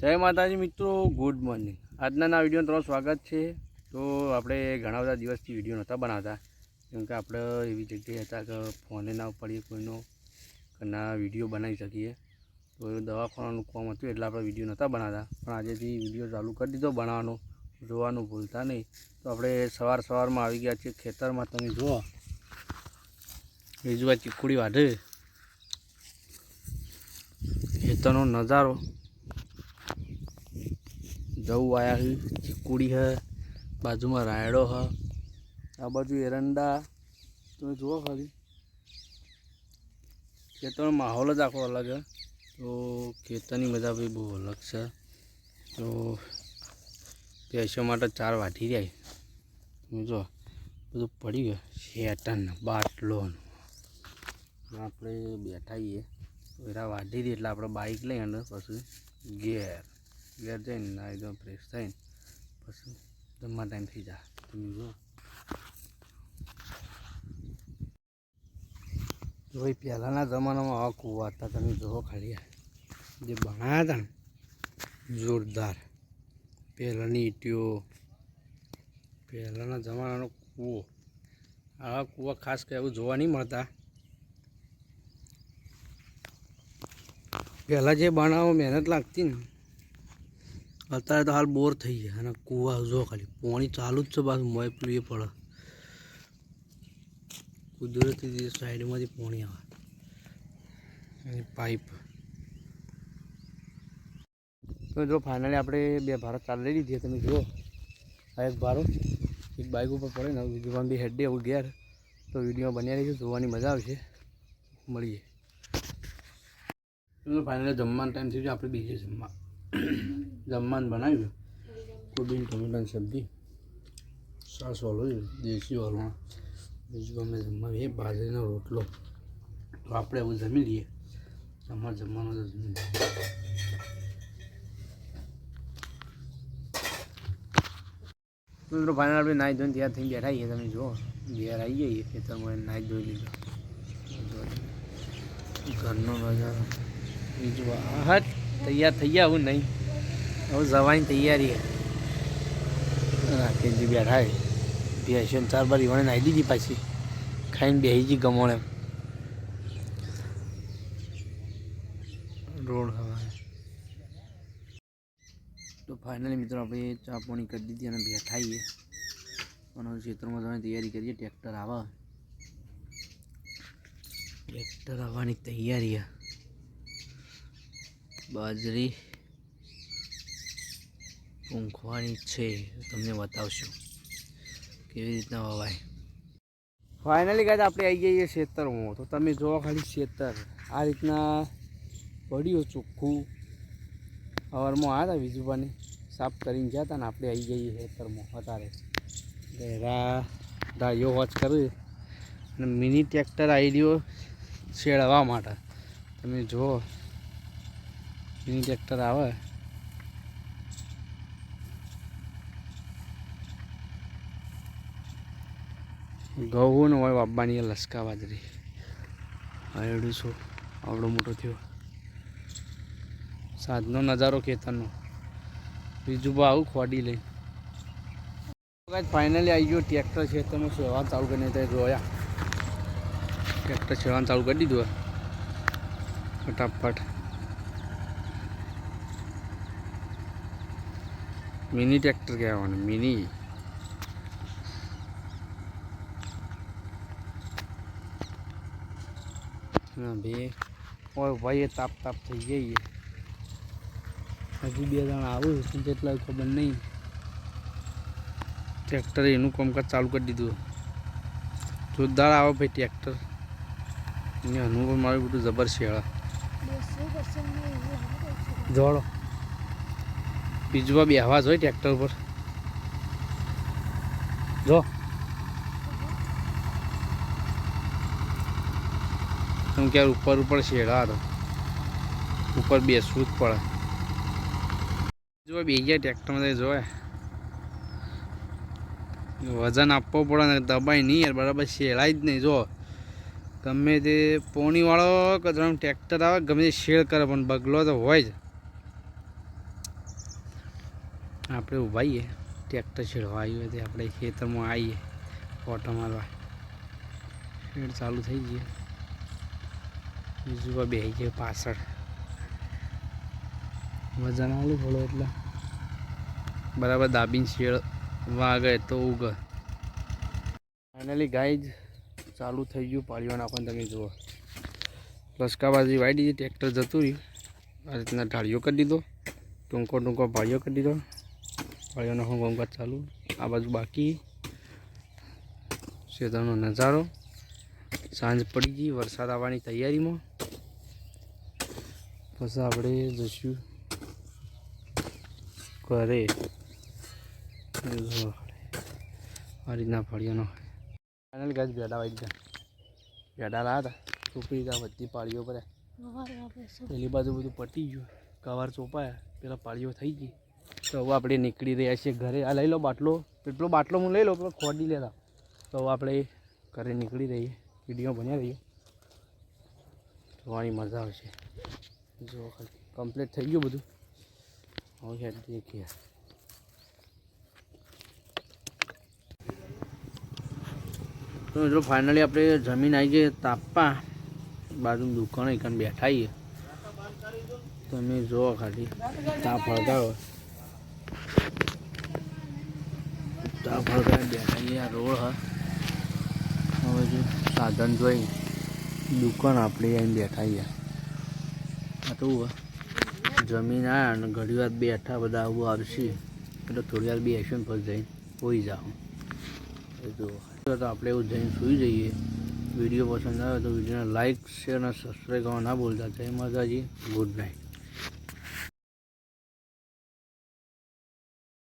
જય માતાજી મિત્રો, ગુડ મોર્નિંગ. આજના ના વીડિયો તમારું સ્વાગત છે. તો આપણે ઘણા બધા દિવસથી વીડિયો નહોતા બનાવતા. કેમ કે આપણે એવી જગ્યાએ હતા કે ફોને ના પડીએ કોઈનો ના વીડિયો બનાવી શકીએ. તો દવાખાનાનું કામ હતું એટલે આપણે વીડિયો નહોતા બનાવતા. પણ આજેથી વીડિયો ચાલુ કરી દીધો બનાવવાનો, જોવાનું ભૂલતા નહીં. તો આપણે સવાર સવારમાં આવી ગયા છીએ ખેતરમાં. તમે જુઓ. બીજું ચીકુડી વાઢે. ખેતરનો નજારો. જવું આયા હે, ચીકુડી હે, બાજુમાં રાયડો હ. આ બાજુ એરંડા, તમે જુઓ ખાલી. ખેતરનો માહોલ જ આખો અલગ હે. તો ખેતરની મજા બી બહુ અલગ છે. તો ભેંસો માટે ચાર વાટી જાય તમે જો બધું પડી ગયું. શેટન બાટલો આપણે બેઠા છીએ એરા વાઢી દઈએ એટલે આપણે બાઇક લઈ અને પછી ઘેર. ઘેર જઈને નાહી ધોઈને ફ્રેશ થઈને પછી જમવા ટાઈમ થઈ જાય. તમે જુઓ. ભાઈ પહેલાંના જમાનામાં આવા કૂવા હતા તમે જુઓ ખાલી આ. જે બનાવ્યા હતા ને, જોરદાર. પહેલાંની ઈટીઓ, પહેલાંના જમાનાનો કૂવો. આવા કૂવા ખાસ કંઈ એવું જોવા નહીં મળતા. પહેલાં જે બનાવો મહેનત લાગતી ને અત્યારે તો હાલ બોર થઈ ગયા અને કૂવા જો ખાલી. પાણી ચાલુ જ છે પાછું મોય પેલું પડે. કુદરતી સાઈડમાંથી પાણી આવે. પાઇપ. તો જો ફાઇનલી આપણે બે ભારત ચાલ લઈ લીધી તમે જુઓ. આ એક ભારો એક બાઇક ઉપર પડે ને બીજું બી હેડે આવું ઘેર. તો વીડિયો બન્યા રહીશું જોવાની મજા આવશે. મળીએ. ફાઇનલી જમવાનો ટાઈમ થઈ ગયો, આપણે બીજે જમવા. જમવાનું બનાવ્યું? કોબીન ટમેટાની સબ્જી. સાસ વાળો દેશી વાળો બીજું અમે જમવા એ બાજરીનો રોટલો. તો આપણે એવું જમી લઈએ. અમારે જમવાનું તો જમી મિત્રો ફાઇનલ આપણે નાહી ધોઈને તૈયાર થઈને બેઠા તમે જુઓ, ઘેર આવી જઈએ. ખેતરમાં નાહી ધોઈ લીધો. ઘરનો નજારો. બીજું આ હા તૈયાર થઈ ગયા હું નહીં. હવે જવાની તૈયારી રાખી બેઠા હે ચાર બાર ઈવાને નાહી દીધી પાછી. ખાઈને બેસી જી ગમોણે રોડ હવા. તો ફાઇનલી મિત્રો આપણે ચા પાણી કરી દીધી અને બેઠા છીએ અને હવે ખેતરમાં જવાની તૈયારી કરીએ. ટ્રેક્ટર આવે. ટ્રેક્ટર આવવાની તૈયારી બાજરી ઊંઘવાની છે, તમને બતાવશું. કેવી રીતના વવાય ફાઇનલી ગાય આપણે આવી જઈએ ખેતરમાં તો તમે જોવો ખાલી ખેતર આ રીતના પડ્યું ચોખ્ખું. અવારમાં આવ્યા હતા વિજુભાની. સાફ કરીને ગયા હતા ને આપણે આવી જઈએ ખેતરમાં વધારે. ઘેરા ડાળીઓ વોચ કરે અને મિની ટ્રેક્ટર આવી રહ્યો શેડવા માટે. તમે જુઓ. મિની ટ્રેક્ટર આવે. ઘઉં હોય બાબાની લસકા બાજરી. આયડું છું આવડો મોટો થયો. સાંજનો નજારો ખેતરનો બીજું બા આવું ખોડી લઈ ફાઇનલી આવી ગયો ટ્રેક્ટર ખેતરમાં સેવા ચાલુ કરીને ત્યાં જોયા. ટ્રેક્ટર સેવાનું ચાલુ કરી દીધું ફટાફટ. મિની ટ્રેક્ટર કહેવાનું મિની. બે. ઓય ભાઈ તાપ તાપ થઈ ગઈ. હજી બે જણા આવું પણ તેટલા ખબર નહીં. ટ્રેક્ટરે એનું કામકાજ ચાલુ કરી દીધું. જોરદાર આવે ભાઈ ટ્રેક્ટર. એની અનુભવ મારું બધું જબર શેળા જોડો. બીજું બેહવા હોય ટ્રેક્ટર પર જો. કેમ ક્યારે ઉપર ઉપર શેડા હતો. ઉપર બેસવું જ પડે. જો બે ગયા ટ્રેક્ટરમાં જોવે વજન આપવો પડે ને દબાઈ નહીં યાર, બરાબર શેડાય જ નહીં. જો ગમે તે પોણીવાળો કે જેમ ટ્રેક્ટર આવે, ગમે તે શેડ કરે, પણ બગલો તો હોય જ. આપણે ઊભા આવીએ ટ્રેક્ટર છેડવા આવ્યું હોય તે, આપણે ખેતરમાં આવીએ ઓટો મારવા. શેડ ચાલુ થઈ ગઈ બીજું બે જાય પાછળ. વજન આલું થોડો એટલે. બરાબર દાબીને શેડ વાગે તો ઉગ. ફાઇનલી ગાય જ ચાલુ થઈ ગયું પાળીઓ નાખવાનું તમે જુઓ. લસકાબાજી વાઈ દીધી ટ્રેક્ટર જતું રહ્યું, આ રીતના ઢાળીઓ કરી દીધો. ટૂંકો ટૂંકો પાળીઓ કરી દીધો. પાળીઓનો હું કામકાજ ચાલુ. આ બાજુ બાકી. શેતરનો નજારો. સાંજ પડી ગઈ, વરસાદ આવવાની તૈયારીમાં. પછી આપણે જશું ઘરે. આ રીતના ફળિયાનો ફાઇનલ ગાજ ભેડા વાઈ ગયા. ભેડા લાયા હતા. ચોપડી ત્યાં બધી પાળીઓ પર. પેલી બાજુ બધું પટી ગયું. કવાર ચોપાયા. પેલા પાળીઓ થઈ ગઈ. તો હવે આપણે નીકળી રહ્યા છીએ ઘરે. આ લઈ લો બાટલો. એટલો બાટલો હું લઈ લો, પેલો ખોડી લેતા. તો હવે આપણે ઘરે નીકળી રહીએ. વીડિયો બન્યા રહીએ. જોવાની મજા આવશે. જો ખાલી કમ્પ્લીટ થઈ ગયું બધું. હવે હેડ દેખીએ. તો મિત્રો ફાઇનલી આપણે જમીન આવી ગઈ તાપવા બાજુ દુકાન એક બેઠા છીએ તમે જુઓ ખાલી, તાપ હળગાવો. તાપ હળગાવી બેઠા છીએ આ રોડ હવે જો સાધન જોઈ, દુકાન આપણે અહીં બેઠા છીએ આ તો જમીન આવ્યા અને ઘણી વાર બેઠા બધા આવું આવશે. એટલે થોડી વાર બેસીને પછી જઈને હોઈ જાઉં એ તો આપણે એવું જઈને સૂઈ જઈએ. વીડિયો પસંદ આવે તો વિડીયોને લાઇક શેર અને સબસ્ક્રાઈબ કરવા ના ભૂલતા. જય માતાજી ગુડ નાઇટ